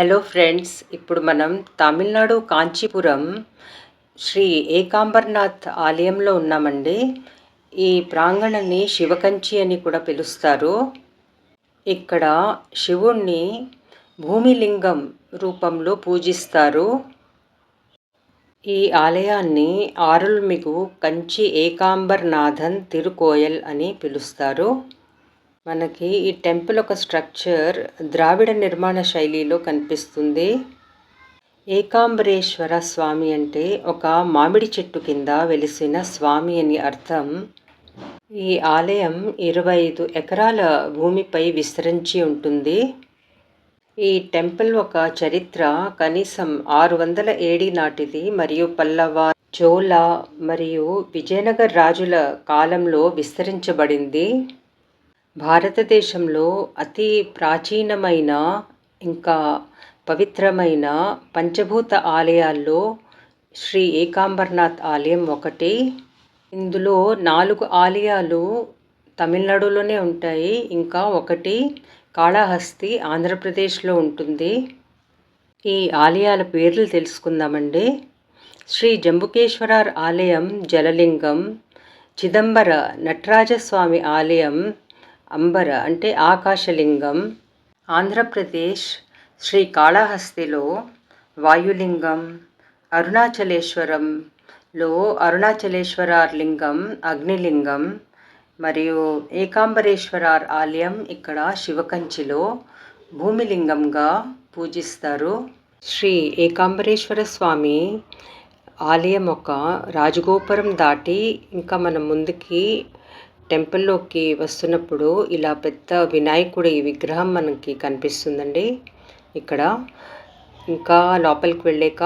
Hello friends ఇప్పుడు మనం తమిళనాడు కాంచీపురం శ్రీ ఏకాంబర్నాథ్ ఆలయంలో ఉన్నామండి. ఈ ప్రాంగణాన్ని శివకంచి అని కూడా పిలుస్తారు. ఇక్కడ శివుణ్ణి భూమిలింగం రూపంలో పూజిస్తారు. ఈ ఆలయాన్ని ఆరుల్మిగు కంచి ఏకాంబర్నాథన్ తిరుకోయల్ అని పిలుస్తారు. మనకి ఈ టెంపుల్ ఒక స్ట్రక్చర్ ద్రావిడ నిర్మాణ శైలిలో కనిపిస్తుంది. ఏకాంబరేశ్వర స్వామి అంటే ఒక మామిడి చెట్టు కింద వెలిసిన స్వామి అని అర్థం. ఈ ఆలయం ఇరవై ఐదు ఎకరాల భూమిపై విస్తరించి ఉంటుంది. ఈ టెంపుల్ ఒక చరిత్ర కనీసం ఆరు వందల ఏడి నాటిది మరియు పల్లవ చోళ మరియు విజయనగర్ రాజుల కాలంలో విస్తరించబడింది. భారతదేశంలో అతి ప్రాచీనమైన ఇంకా పవిత్రమైన పంచభూత ఆలయాల్లో శ్రీ ఏకాంబర్నాథ్ ఆలయం ఒకటి. ఇందులో నాలుగు ఆలయాలు తమిళనాడులోనే ఉంటాయి. ఇంకా ఒకటి కాళహస్తి ఆంధ్రప్రదేశ్లో ఉంటుంది. ఈ ఆలయాల పేర్లు తెలుసుకుందామండి. శ్రీ జంబుకేశ్వరార్ ఆలయం జలలింగం చిదంబర నటరాజస్వామి ఆలయం అంబర అంటే ఆకాశలింగం. ఆంధ్రప్రదేశ్ శ్రీ కాళహస్తిలో వాయులింగం అరుణాచలేశ్వరంలో అరుణాచలేశ్వరార్ లింగం అగ్నిలింగం మరియు ఏకాంబరేశ్వరార్ ఆలయం ఇక్కడ శివకంచిలో భూమిలింగంగా పూజిస్తారు. శ్రీ ఏకాంబరేశ్వర స్వామి ఆలయం ఒక రాజగోపురం దాటి ఇంకా మనం ముందుకి టెంపుల్లోకి వస్తున్నప్పుడు ఇలా పెద్ద వినాయకుడి విగ్రహం మనకి కనిపిస్తుందండి. ఇక్కడ ఇంకా లోపలికి వెళ్ళాక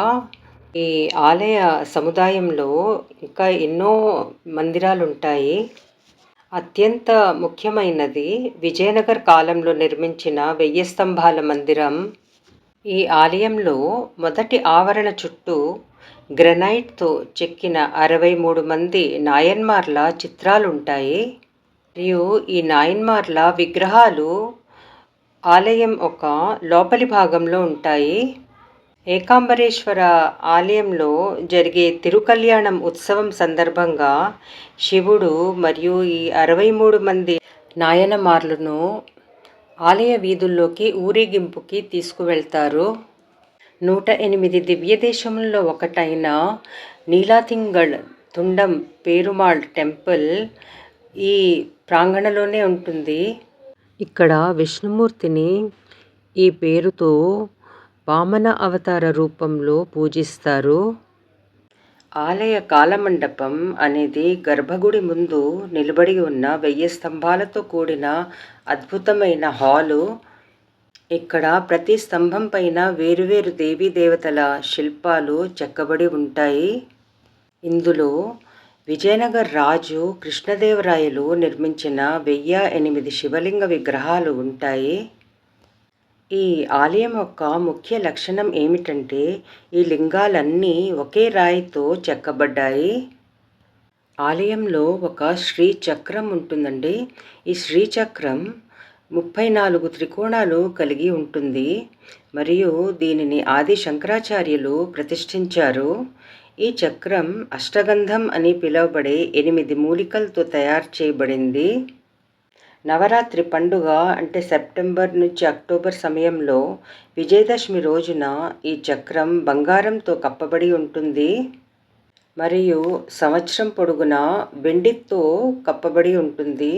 ఈ ఆలయ సముదాయంలో ఇంకా ఎన్నో మందిరాలు ఉంటాయి అత్యంత ముఖ్యమైనది విజయనగర్ కాలంలో నిర్మించిన వెయ్యి స్తంభాల మందిరం. ఈ ఆలయంలో మొదటి ఆవరణ చుట్టూ గ్రనైట్తో చెక్కిన అరవై మూడు మంది నాయన్మార్ల చిత్రాలు ఉంటాయి మరియు ఈ నాయన్మార్ల విగ్రహాలు ఆలయం ఒక లోపలి భాగంలో ఉంటాయి. ఏకాంబరేశ్వర ఆలయంలో జరిగే తిరుకల్యాణం ఉత్సవం సందర్భంగా శివుడు మరియు ఈ అరవై మూడు మంది నాయనమార్లను ఆలయ వీధుల్లోకి ఊరేగింపుకి తీసుకువెళ్తారు. నూట ఎనిమిది దివ్యదేశములలో ఒకటైన నీలాతింగళ్ తుండం పేరుమాళ్ టెంపుల్ ఈ ప్రాంగణలోనే ఉంటుంది. ఇక్కడ విష్ణుమూర్తిని ఈ పేరుతో వామన అవతార రూపంలో పూజిస్తారు. ఆలయ కాలమండపం అనేది గర్భగుడి ముందు నిలబడి ఉన్న వెయ్యి స్తంభాలతో కూడిన అద్భుతమైన హాలు. ఇక్కడ ప్రతి స్తంభం పైన వేరువేరు దేవీ దేవతల శిల్పాలు చెక్కబడి ఉంటాయి. ఇందులో విజయనగర్ రాజు కృష్ణదేవరాయలు నిర్మించిన వెయ్యి ఎనిమిది శివలింగ విగ్రహాలు ఉంటాయి. ఈ ఆలయం యొక్క ముఖ్య లక్షణం ఏమిటంటే ఈ లింగాలన్నీ ఒకే రాయితో చెక్కబడ్డాయి. ఆలయంలో ఒక శ్రీచక్రం ఉంటుందండి. ఈ శ్రీచక్రం ముప్పై నాలుగు త్రికోణాలు కలిగి ఉంటుంది. మరియు దీనిని ఆది శంకరాచార్యులు ప్రతిష్ఠించారు. ఈ చక్రం అష్టగంధం అని పిలువబడే ఎనిమిది మూలికలతో తయారు చేయబడింది. నవరాత్రి పండుగ అంటే సెప్టెంబర్ నుంచి అక్టోబర్ సమయంలో విజయదశమి రోజున ఈ చక్రం బంగారంతో కప్పబడి ఉంటుంది. మరియు సంవత్సరం పొడుగున వెండితో కప్పబడి ఉంటుంది.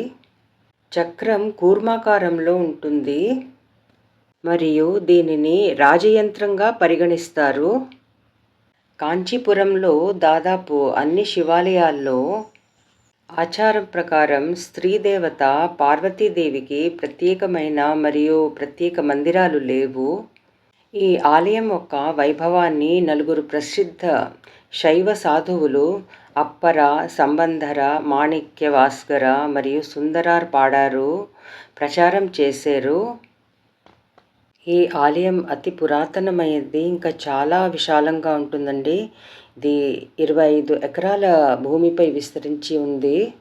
చక్రం కూర్మాకారంలో ఉంటుంది. మరియు దీనిని రాజయంత్రంగా పరిగణిస్తారు. కాంచీపురంలో దాదాపు అన్ని శివాలయాల్లో ఆచారం ప్రకారం స్త్రీ దేవత పార్వతీదేవికి ప్రత్యేకమైన మరియు ప్రత్యేక మందిరాలు లేవు. ఈ ఆలయం యొక్క వైభవాన్ని నలుగురు ప్రసిద్ధ శైవ సాధువులు అప్పర సంబంధర మాణిక్య భాస్కర మరియు సుందరార్ పాడారు ప్రచారం చేశారు. ఈ ఆలయం అతి పురాతనమైనది ఇంకా చాలా విశాలంగా ఉంటుందండి. ఇది ఇరవై ఐదు ఎకరాల భూమిపై విస్తరించి ఉంది.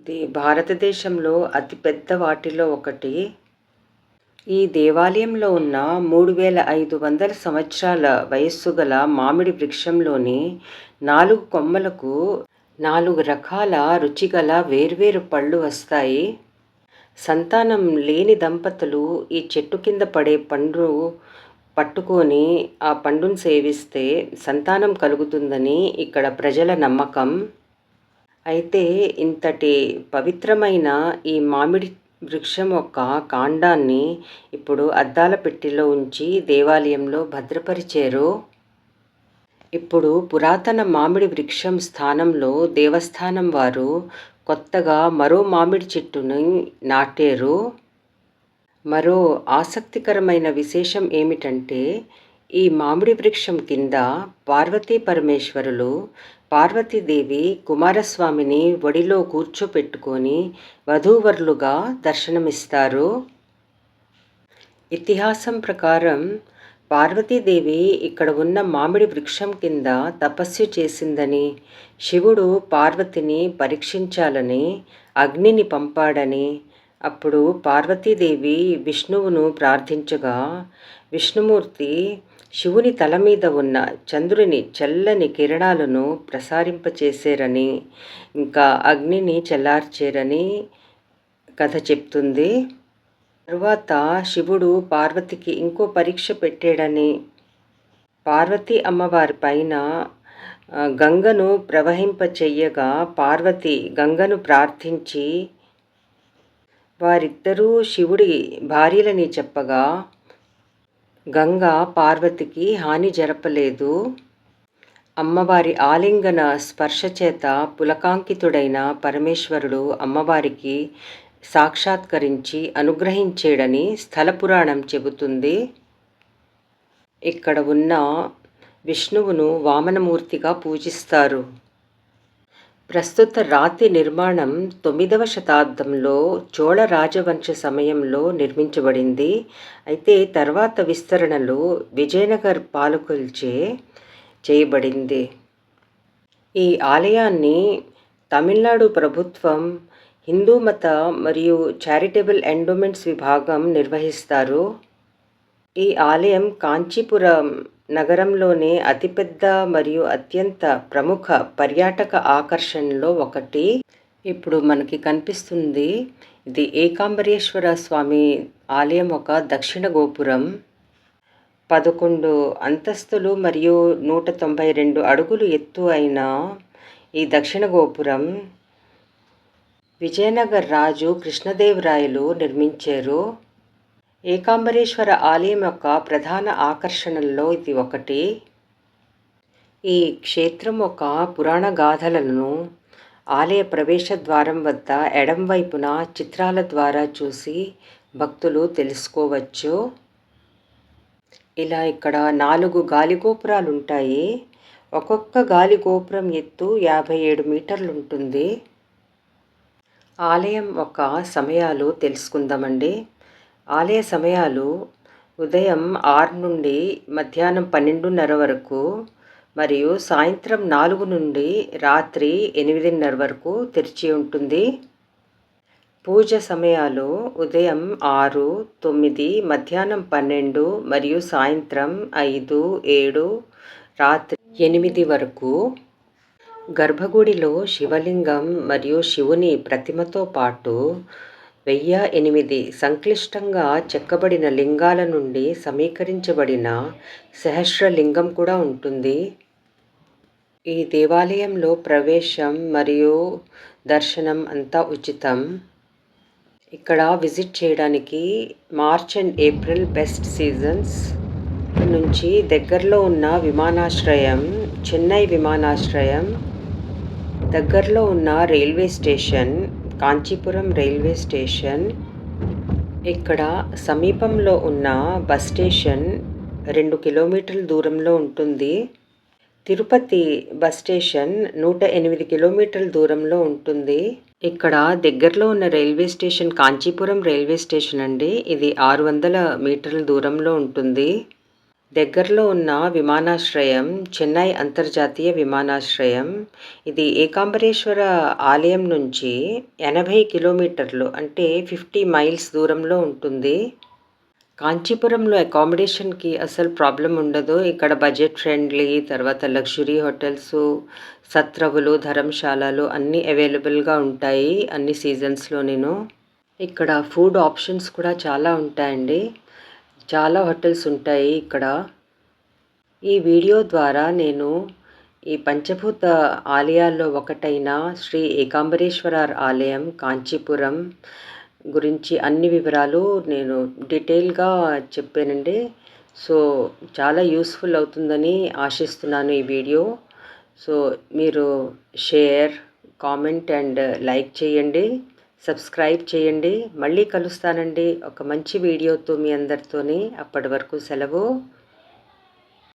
ఇది భారతదేశంలో అతిపెద్ద వాటిలో ఒకటి. ఈ దేవాలయంలో ఉన్న మూడు వేల ఐదు వందల సంవత్సరాల వయస్సు గల మామిడి వృక్షంలోని నాలుగు కొమ్మలకు నాలుగు రకాల రుచిగల వేర్వేరు పళ్ళు వస్తాయి. సంతానం లేని దంపతులు ఈ చెట్టు కింద పడే పండు పట్టుకొని ఆ పండును సేవిస్తే సంతానం కలుగుతుందని ఇక్కడ ప్రజల నమ్మకం. అయితే ఇంతటి పవిత్రమైన ఈ మామిడి వృక్షం యొక్క కాండాన్ని ఇప్పుడు అద్దాల పెట్టెలో ఉంచి దేవాలయంలో భద్రపరిచారు. ఇప్పుడు పురాతన మామిడి వృక్షం స్థానంలో దేవస్థానం వారు కొత్తగా మరో మామిడి చెట్టుని నాటారు. మరో ఆసక్తికరమైన విశేషం ఏమిటంటే ఈ మామిడి వృక్షం కింద పార్వతీ పరమేశ్వరులు పార్వతీదేవి కుమారస్వామిని ఒడిలో కూర్చోపెట్టుకొని వధూవరులుగా దర్శనమిస్తారు. ఇతిహాసం ప్రకారం పార్వతీదేవి ఇక్కడ ఉన్న మామిడి వృక్షం కింద తపస్సు చేసిందని శివుడు పార్వతిని పరీక్షించాలని అగ్నిని పంపాడని అప్పుడు పార్వతీదేవి విష్ణువును ప్రార్థించగా విష్ణుమూర్తి శివుని తల మీద ఉన్న చంద్రుని చల్లని కిరణాలను ప్రసారింపచేశారని ఇంకా అగ్నిని చల్లార్చారని కథ చెప్తుంది. తరువాత శివుడు పార్వతికి ఇంకో పరీక్ష పెట్టాడని. పార్వతీ అమ్మవారి పైన గంగను ప్రవహింపచెయ్యగా పార్వతి గంగను ప్రార్థించి వారిద్దరూ శివుడి భార్యలని చెప్పగా గంగ పార్వతికి హాని జరపలేదు. అమ్మవారి ఆలింగన స్పర్శ చేత పులకాంకితుడైన పరమేశ్వరుడు అమ్మవారికి సాక్షాత్కరించి అనుగ్రహించేడని స్థల పురాణం చెబుతుంది. ఇక్కడ ఉన్న విష్ణువును వామనమూర్తిగా పూజిస్తారు. ప్రస్తుత రాతి నిర్మాణం తొమ్మిదవ శతాబ్దంలో చోళ రాజవంశ సమయంలో నిర్మించబడింది. అయితే తర్వాత విస్తరణలో విజయనగర్ పాలకులచే చేయబడింది. ఈ ఆలయాన్ని తమిళనాడు ప్రభుత్వం హిందూ మత మరియు చారిటబుల్ ఎండోమెంట్స్ విభాగం నిర్వహిస్తారు. ఈ ఆలయం కాంచీపురం నగరంలోనే అతిపెద్ద మరియు అత్యంత ప్రముఖ పర్యాటక ఆకర్షణలో ఒకటి. ఇప్పుడు మనకి కనిపిస్తుంది ఇది ఏకాంబరేశ్వర స్వామి ఆలయం ఒక దక్షిణ గోపురం. పదకొండు అంతస్తులు మరియు నూట తొంభై రెండు అడుగులు ఎత్తు అయిన ఈ దక్షిణ గోపురం విజయనగర్ రాజు కృష్ణదేవరాయలు నిర్మించారు. ఏకాంబరేశ్వర ఆలయం యొక్క ప్రధాన ఆకర్షణల్లో ఇది ఒకటి. ఈ క్షేత్రం ఒక పురాణ గాథలను ఆలయ ప్రవేశ ద్వారం వద్ద ఎడం వైపున చిత్రాల ద్వారా చూసి భక్తులు తెలుసుకోవచ్చు. ఇలా ఇక్కడ నాలుగు గాలిగోపురాలు ఉంటాయి ఒక్కొక్క గాలి గోపురం ఎత్తు యాభై ఏడు మీటర్లు ఉంటుంది ఆలయం ఒక సమయాలు తెలుసుకుందామండి. ఆలయ సమయాలు ఉదయం ఆరు నుండి మధ్యాహ్నం పన్నెండున్నర వరకు మరియు సాయంత్రం నాలుగు నుండి రాత్రి ఎనిమిదిన్నర వరకు తెరిచి ఉంటుంది. పూజ సమయాలు ఉదయం ఆరు తొమ్మిది మధ్యాహ్నం పన్నెండు మరియు సాయంత్రం ఐదు ఏడు రాత్రి ఎనిమిది వరకు గర్భగుడిలో శివలింగం మరియు శివుని ప్రతిమతో పాటు వెయ్యి ఎనిమిది సంక్లిష్టంగా చెక్కబడిన లింగాల నుండి సమీకరించబడిన సహస్రలింగం కూడా ఉంటుంది. ఈ దేవాలయంలో ప్రవేశం మరియు దర్శనం అంతా ఉచితం. ఇక్కడ విజిట్ చేయడానికి March and April best seasons నుంచి దగ్గరలో ఉన్న విమానాశ్రయం చెన్నై విమానాశ్రయం దగ్గరలో ఉన్న railway station Kanchipuram railway station. ఇక్కడ సమీపంలో ఉన్న బస్ స్టేషన్ రెండు కిలోమీటర్ల దూరంలో ఉంటుంది. తిరుపతి బస్ స్టేషన్ నూట ఎనిమిది కిలోమీటర్ల దూరంలో ఉంటుంది. ఇక్కడ దగ్గరలో ఉన్న railway station Kanchipuram railway station అండి. ఇది ఆరు వందల మీటర్ల దూరంలో ఉంటుంది. దగ్గరలో ఉన్న విమానాశ్రయం చెన్నై అంతర్జాతీయ విమానాశ్రయం. ఇది ఏకాంబరేశ్వర ఆలయం నుంచి ఎనభై కిలోమీటర్లు అంటే ఫిఫ్టీ మైల్స్ దూరంలో ఉంటుంది. కాంచీపురంలో అకామిడేషన్కి అసలు ప్రాబ్లం ఉండదు. ఇక్కడ బడ్జెట్ ఫ్రెండ్లీ తర్వాత లగ్జరీ హోటల్స్ సత్రవులు ధర్మశాలలు అన్నీ అవైలబుల్గా ఉంటాయి అన్ని సీజన్స్లో నేను. ఇక్కడ ఫుడ్ ఆప్షన్స్ కూడా చాలా ఉంటాయండి. చాలా హోటల్స్ ఉంటాయి ఇక్కడ. ఈ వీడియో ద్వారా నేను ఈ పంచభూత ఆలయాల్లో ఒకటైన శ్రీ ఏకాంబరేశ్వర ఆలయం కాంచీపురం గురించి అన్ని వివరాలు నేను డీటెయిల్గా చెప్పానండి. సో చాలా యూస్ఫుల్ అవుతుందని ఆశిస్తున్నాను ఈ వీడియో. సో మీరు షేర్ కామెంట్ అండ్ లైక్ చేయండి. సబ్స్క్రైబ్ చేయండి. మళ్ళీ కలుస్తానండి. ఒక మంచి వీడియోతో మీ అందరితోని. అప్పటి వరకు సెలవు.